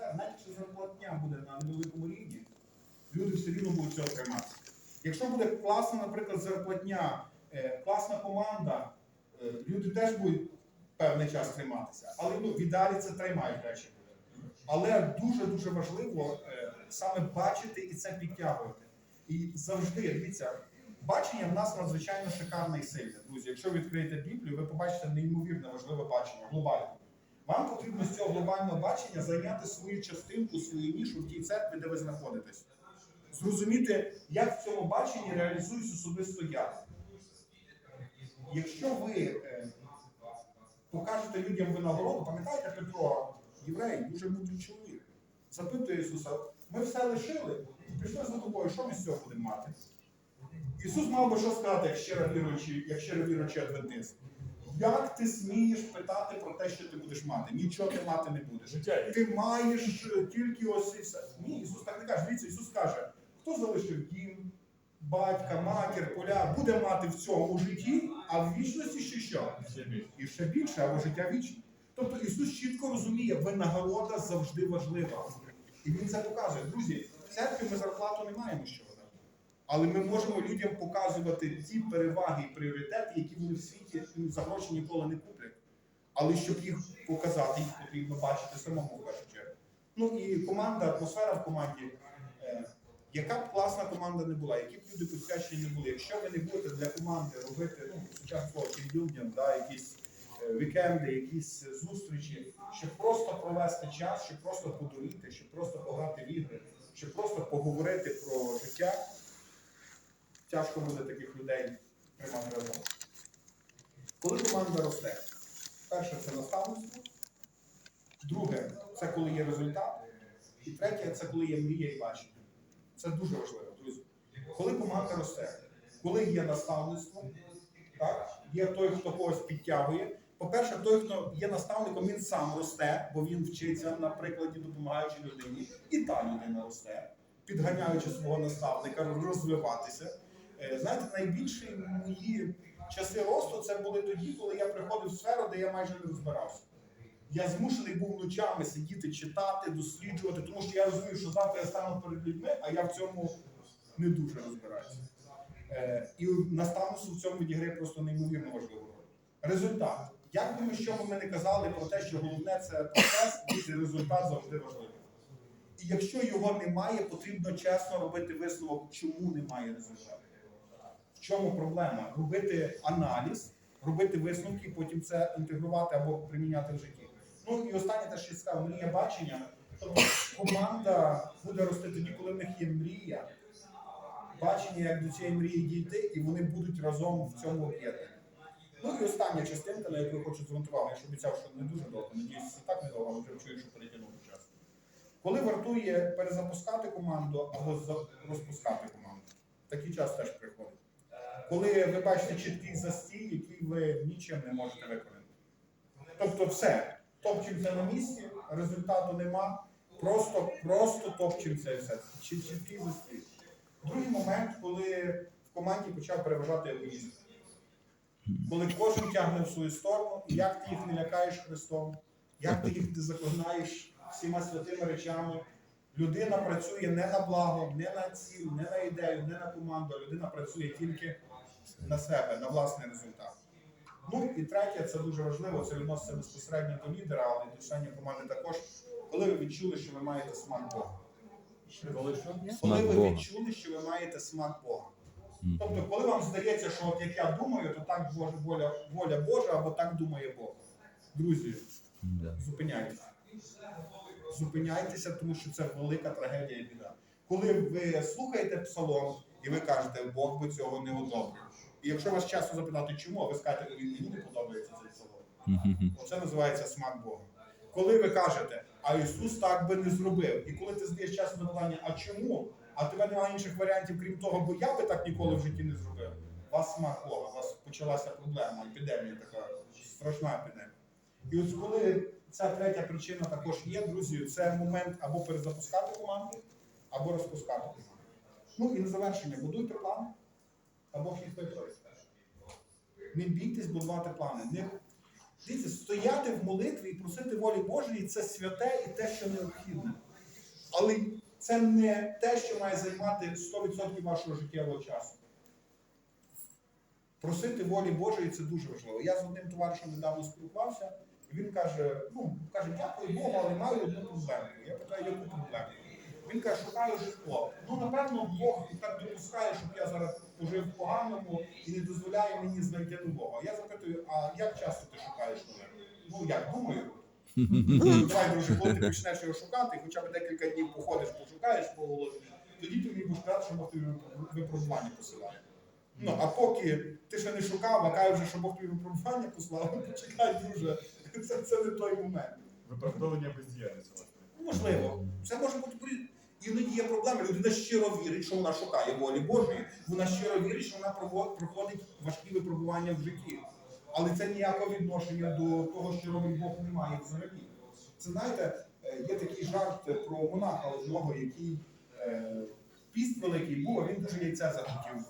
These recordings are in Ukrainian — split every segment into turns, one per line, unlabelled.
атмосфера, навіть якщо зарплатня буде на невеликому рівні, люди все рівно будуть цього триматися. Якщо буде класна, наприклад, зарплатня, е, класна команда, е, люди теж будуть певний час триматися. Але ну, в це тримають речі. Але дуже-дуже важливо е, саме бачити і це підтягувати. І завжди, дивіться, бачення в нас надзвичайно шикарне і сильне. Друзі, якщо відкриєте Біблію, ви побачите неймовірне важливе бачення, глобальне. Вам потрібно з цього глобального бачення зайняти свою частинку, свою нішу в тій церкві, де ви знаходитесь. Зрозуміти, як в цьому баченні реалізуюсь особисто я. Якщо ви е, покажете людям винагороду, пам'ятаєте Петро, єврей, дуже мудрий чоловік, запитує Ісуса, ми все лишили, прийшли за тобою, що ми з цього будемо мати? Ісус мав би що сказати, як щиро віруючий адвентист. Як ти смієш питати про те, що ти будеш мати? Нічого ти мати не будеш.
Життя.
Ти маєш тільки ось і все. Ні, Ісус так не каже. Дивіться, Ісус каже, хто залишив дім, батька, матір, поля, буде мати в цьому житті, а в вічності ще що? І ще більше, або життя вічне. Тобто Ісус чітко розуміє, винагорода завжди важлива. І Він це показує. Друзі, в церкві ми зарплату не маємо що. Але ми можемо людям показувати ті переваги і пріоритети, які вони в світі ну, за гроші ніколи не куплять. Але щоб їх показати, їх потрібно бачити самому в першу чергу. Ну і команда, атмосфера в команді. Е, яка б класна команда не була, які б люди посвячені не були, якщо ви не будете для команди робити ну, сучасне слово тімбілдинг, да, якісь е, вікенди, якісь зустрічі, щоб просто провести час, щоб просто подуріти, щоб просто пограти в ігри, щоб просто поговорити про життя, тяжко буде таких людей тримати разом. Коли команда росте, перше це наставництво, друге це коли є результат, і третє це коли є мрія і бачення. Це дуже важливо, друзі. Коли команда росте, коли є наставництво, так, є той, хто когось підтягує. По-перше, той, хто є наставником, він сам росте, бо він вчиться на прикладі, допомагаючи людині, і та людина росте, підганяючи свого наставника, розвиватися. Е, Знаєте, найбільші мої часи росту це були тоді, коли я приходив в сферу, де я майже не розбирався. Я змушений був ночами сидіти, читати, досліджувати, тому що я розумів, що завтра я стану перед людьми, а я в цьому не дуже розбираюся. Е, і наставництво в цьому відіграє просто неймовірно важливу роль. Результат. Як би ми що би ми не казали про те, що головне це процес, і результат завжди важливий. І якщо його немає, потрібно чесно робити висновок, чому немає результату. Чому проблема? Робити аналіз, робити висновки, потім це інтегрувати або приміняти в житті. Ну і останнє те, що я сказав, мрія бачення. Тобто команда буде рости тоді, коли в них є мрія, бачення, як до цієї мрії дійти, і вони будуть разом в цьому об'єднанні. Ну і остання частинка, на яку я хочу увагу, я ж обіцяв, що не дуже довго, надіюсь, і так не довго, але чую, що перетягнув час. Коли вартує перезапускати команду або розпускати команду, такий час теж приходить. Коли ви бачите чіткий застій, який ви нічим не можете виконати. Тобто все, топчемося на місці, результату нема, просто, просто топчемося і все. Чіт- Чіткий застій. Другий момент, коли в команді почав переважати егоїзм. Коли кожен тягне в свою сторону, і як ти їх не лякаєш Христом, як ти їх не заклинаєш всіма святими речами. Людина працює не на благо, не на ціль, не на ідею, не на команду, людина працює тільки на себе, на власний результат. Ну і третє, це дуже важливо, це відноситься безпосередньо до лідера, але до членів команди також. Коли ви відчули, що ви маєте смак Бога.
Коли що?
Коли ви відчули, що ви маєте смак Бога. Тобто, коли вам здається, що от як я думаю, то так воля, воля Божа або так думає Бог. Друзі, зупиняйтеся. Зупиняйтеся, тому що це велика трагедія і біда. Коли ви слухаєте псалом і ви кажете, Бог би цього не одобрив. І якщо вас часто запитати, чому, а ви скажете, «Ой, мені не подобається цей псалом. Оце називається смак Бога. Коли ви кажете, а Ісус так би не зробив, і коли ти задаєш часу запитання, а чому? А тебе немає інших варіантів, крім того, бо я би так ніколи в житті не зробив. У вас смак Бога, у вас почалася проблема, епідемія така, страшна епідемія. І ось коли ця третя причина також є, друзі, це момент або перезапускати команду, або розпускати команду. Ну і на завершення, будуйте плани, або їх виправити. Не бійтесь будувати плани. Не Дивіться, стояти в молитві і просити волі Божої це святе і те, що необхідне. Але це не те, що має займати 100% вашого життєвого часу. Просити волі Божої це дуже важливо. Я з одним товаришем недавно спілкувався, він каже: ну, каже, дякую Богу, але маю одну проблему. Я питаю, яку проблему? Він каже, шукаю житло. Ну, напевно, Бог так допускає, щоб я зараз пожив поганому і не дозволяє мені знайти нового. Я запитую, а як часто ти шукаєш нове? Ну як, думаю. Ну, Давай, друже, коли ти почнеш його шукати, хоча б декілька днів походиш, пошукаєш по голові, тоді ти мені будеш казати, що Бог тобі випробування посилає. Ну, а поки ти ще не шукав, а кажеш, що Бог тобі випробування послав, ну, почекай, друже, це, це не той момент.
Виправдовування бездіяльності, власне.
Можливо, це може бути при- іноді є проблема. Людина щиро вірить, що вона шукає волі Божої. Вона щиро вірить, що вона прово- проходить важкі випробування в житті. Але це ніякого відношення до того, що робить Бог немає взагалі. Це знаєте, е, є такий жарт про монаха одного, який піст великий був, а він дуже яйця захотів.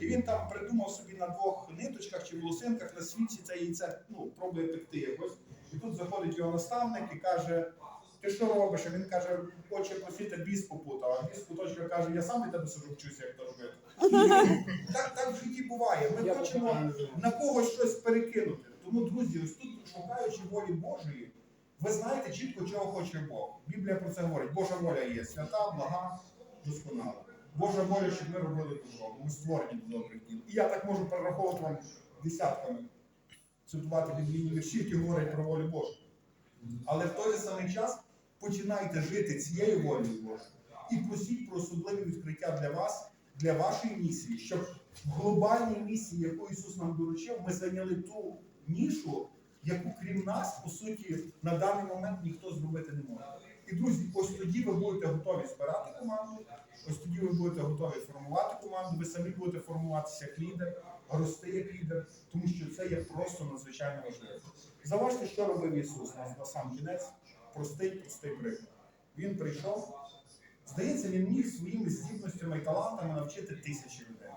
І він там придумав собі на двох ниточках чи волосинках на свічі це яйце, ну, пробує пекти якось. І тут заходить його наставник і каже: ти що робиш? А він каже, хоче просити біс попутав. А біс куточка каже, я сам від тебе сижу вчуся, як то робити. так, так в житті буває. Ми хочемо на когось щось перекинути. Тому, друзі, ось тут, шукаючи волі Божої, ви знаєте чітко, чого хоче Бог. Біблія про це говорить. Божа воля є свята, блага, досконала. Божа воля, щоб ми робили добро. Ми створені до добрих діл. І я так можу перераховувати вам десятками, цитувати біблійні вірші, які говорять про волю Божу. Але в той же самий час починайте жити цією волею Божою і просіть про особливі відкриття для вас, для вашої місії, щоб в глобальній місії, яку Ісус нам доручив, ми зайняли ту нішу, яку крім нас, по суті, на даний момент ніхто зробити не може. І друзі, ось тоді ви будете готові збирати команду, ось тоді ви будете готові формувати команду, ви самі будете формуватися як лідер, рости як лідер, тому що це є просто надзвичайно важливо. Заважте, що робив Ісус на, на сам кінець. Простий, простий приклад. Він прийшов. Здається, він міг своїми здібностями і талантами навчити тисячі людей.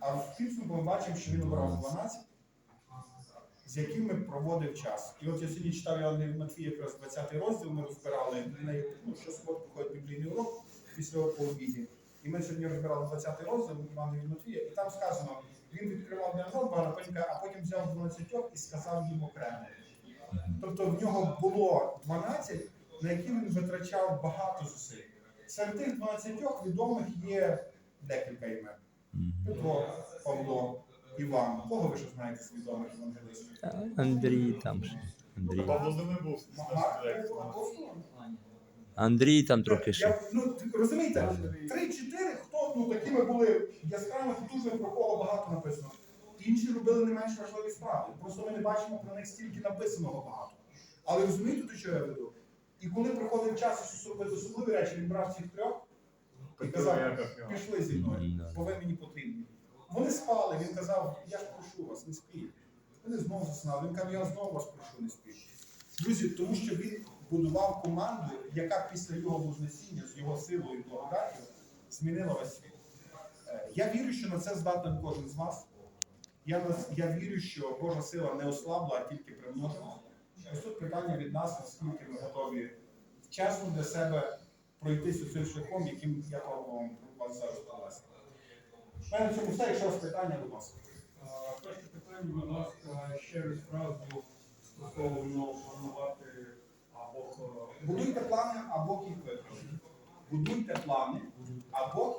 А в підсумку ми бачимо, що він обрав 12, якими проводив час. І от я сьогодні читав від Матвія, якраз 20 розділ, ми розбирали на ну, щосуботи проходить біблійний урок після по обіді. І ми сьогодні розбирали 20 розділ від Матвія, і там сказано, він відкривав для народ багато, а потім взяв 12 і сказав їм окремо. Тобто в нього було 12, на які він витрачав багато зусиль. Серед тих 12 відомих є декілька імен. Петро, Павло, Іван. Кого ви ще знаєте з відомих евангелістів?
Та Андрій там ще. Андрій.
Павло?
Андрій там трохи ще.
Я, ну, розумієте, три-чотири, хто ну, такими були яскравими, потужними, про кого багато написано. Інші робили не менш важливі справи. Просто ми не бачимо про них стільки написаного багато. Але розумієте, до чого я веду? І коли приходив час Ісус робити особливі речі, він брав цих трьох і казав, пішли зі мною, бо ви мені потрібні. Вони спали, він казав, я ж прошу вас, не спіть. Вони знову заснали. Він каже, я знову вас прошу, не спіть. Друзі, тому що він будував команду, яка після його вознесіння з його силою і благодаттю змінила весь світ. Е, Я вірю, що на це здатен кожен з вас. Я, я вірю, що Божа сила не ослабла, а тільки примножена. Ось тут питання від нас, наскільки ми готові чесно для себе пройтися цим шляхом, яким я пробував вас зараз провести. У мене в цьому все, якщо у вас питання, будь ласка.
Перше питання, будь ласка, ще раз фразу стосовно планувати або
Будуйте плани, або кіпи. Будуйте плани, або.